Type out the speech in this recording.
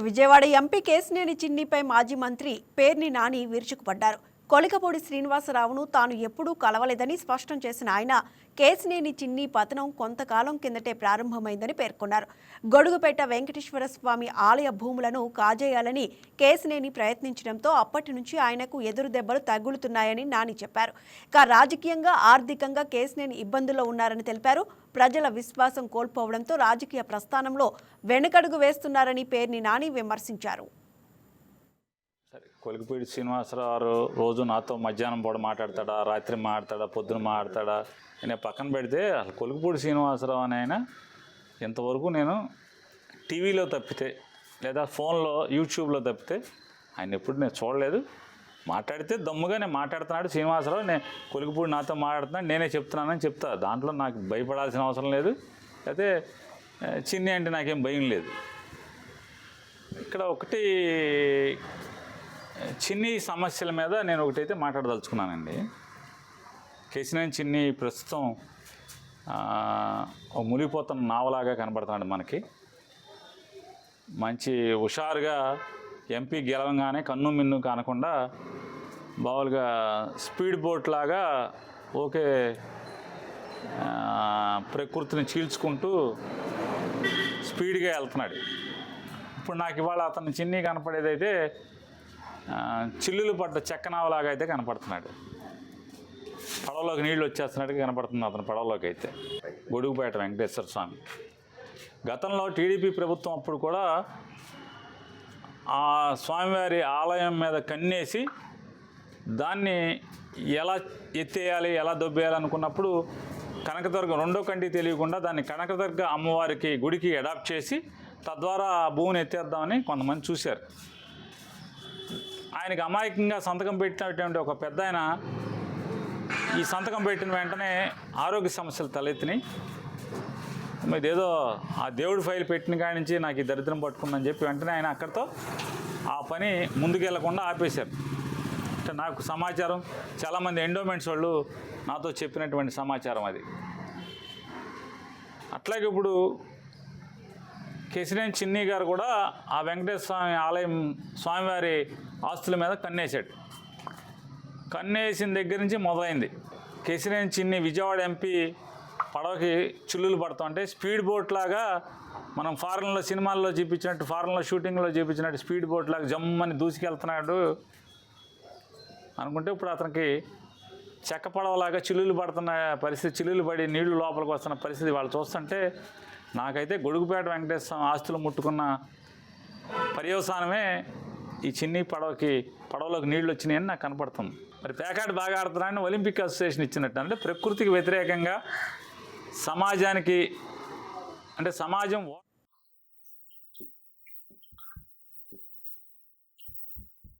Vijayawada MP Kesineni చిన్నిపై మాజీ మంత్రి పేర్ని నాని విరుచుకుపడ్డారు. కొలికపూడి శ్రీనివాసరావును తాను ఎప్పుడూ కలవలేదని స్పష్టం చేసిన ఆయన కేసినేని చిన్ని పతనం కొంతకాలం కిందటే ప్రారంభమైందని పేర్కొన్నారు. గొడుగుపేట వెంకటేశ్వర స్వామి ఆలయ భూములను కాజేయాలని కేసినేని ప్రయత్నించడంతో అప్పటి నుంచి ఆయనకు ఎదురు దెబ్బలు తగులుతున్నాయని నాని చెప్పారు. ఇక రాజకీయంగా ఆర్థికంగా కేసినేని ఇబ్బందుల్లో ఉన్నారని తెలిపారు. ప్రజల విశ్వాసం కోల్పోవడంతో రాజకీయ ప్రస్థానంలో వెనుకడుగు వేస్తున్నారని పేర్ని నాని విమర్శించారు. కొలికిపీడి శ్రీనివాసరావు రోజు నాతో మధ్యాహ్నం పూట మాట్లాడతాడా రాత్రి మాట్లాడతాడా పొద్దున మాట్లాడతాడా నేను పక్కన పెడితే అసలు కొలికిపూడి శ్రీనివాసరావు అని ఆయన ఇంతవరకు నేను టీవీలో తప్పితే లేదా ఫోన్లో యూట్యూబ్లో తప్పితే ఆయన ఎప్పుడు నేను చూడలేదు. మాట్లాడితే దమ్ముగా నేను మాట్లాడుతున్నాడు శ్రీనివాసరావు. నేను కొలికిపూడి నాతో మాట్లాడుతున్నాడు. నేనే చెప్తున్నానని చెప్తా. దాంట్లో నాకు భయపడాల్సిన అవసరం లేదు. అయితే చిన్ని అంటే నాకేం భయం లేదు. ఇక్కడ ఒకటి చిన్ని సమస్యల మీద నేను ఒకటైతే మాట్లాడదలుచుకున్నానండి. కేసినేని చిన్ని ప్రస్తుతం మునిగిపోతున్న నావలాగా కనబడుతున్నాడు మనకి. మంచి హుషారుగా ఎంపీ గెలవంగానే కన్ను మిన్ను కానకుండా మామూలుగా స్పీడ్ బోట్ లాగా ఓకే ప్రకృతిని చీల్చుకుంటూ స్పీడ్గా వెళ్తున్నాడు. ఇప్పుడు నాకు ఇవాళ అతను చిన్ని కనపడేదైతే చిల్లులు పడ్డ చెక్కనావలాగా అయితే కనపడుతున్నాడు. పడవలోకి నీళ్ళు వచ్చేస్తున్నట్టుగా కనపడుతుంది అతను పడవలోకి అయితే. గొడుగుపేట వెంకటేశ్వర స్వామి. గతంలో టీడీపీ ప్రభుత్వం అప్పుడు కూడా ఆ స్వామివారి ఆలయం మీద కన్నేసి దాన్ని ఎలా ఎత్తేయాలి ఎలా దొబ్బేయాలి అనుకున్నప్పుడు కనకదుర్గ రెండో కంటి తెలియకుండా దాన్ని కనకదుర్గ అమ్మవారికి గుడికి అడాప్ట్ చేసి తద్వారా ఆ భూమిని ఎత్తేద్దామని కొంతమంది చూశారు. ఆయనకి అమాయకంగా సంతకం పెట్టినటువంటి ఒక పెద్ద ఆయన ఈ సంతకం పెట్టిన వెంటనే ఆరోగ్య సమస్యలు తలెత్తినాయి. మరి ఏదో ఆ దేవుడి ఫైల్ పెట్టిన కాడి నుంచి నాకు ఈ దరిద్రం పట్టుకుందని చెప్పి వెంటనే ఆయన అక్కడితో ఆ పని ముందుకెళ్ళకుండా ఆపేశారు. అంటే నాకు సమాచారం చాలామంది ఎండోమెంట్స్ వాళ్ళు నాతో చెప్పినటువంటి సమాచారం అది. అట్లాగే ఇప్పుడు కేసినేని చిన్ని గారు కూడా ఆ వెంకటేశ్వర స్వామి ఆలయం స్వామివారి ఆస్తుల మీద కన్నేశాడు. కన్నేసిన దగ్గర నుంచి మొదలైంది. కేసినేని చిన్ని విజయవాడ ఎంపీ పడవకి చిల్లులు పడుతుంటే స్పీడ్ బోట్ లాగా మనం ఫారెన్లో సినిమాల్లో చూపించినట్టు ఫారెన్లో షూటింగ్లో చూపించినట్టు స్పీడ్ బోట్ లాగా జమ్మని దూసుకెళ్తున్నాడు అనుకుంటే ఇప్పుడు అతనికి చెక్క పడవలాగా చిల్లులు పడుతున్న పరిస్థితి చిల్లులు పడి నీళ్ళు లోపలికి వస్తున్న పరిస్థితి వాళ్ళు చూస్తుంటే నాకైతే గొడుగుపేట వెంకటేశ్వర స్వామి ఆస్తులు ముట్టుకున్న పర్యవసానమే ఈ చిన్ని పడవకి పడవలోకి నీళ్ళు వచ్చినాయని నాకు కనపడుతుంది. మరి పేకాట బాగా ఆడుతున్నారని ఒలింపిక్ అసోసియేషన్ ఇచ్చినట్టు. అంటే ప్రకృతికి వ్యతిరేకంగా సమాజానికి అంటే సమాజం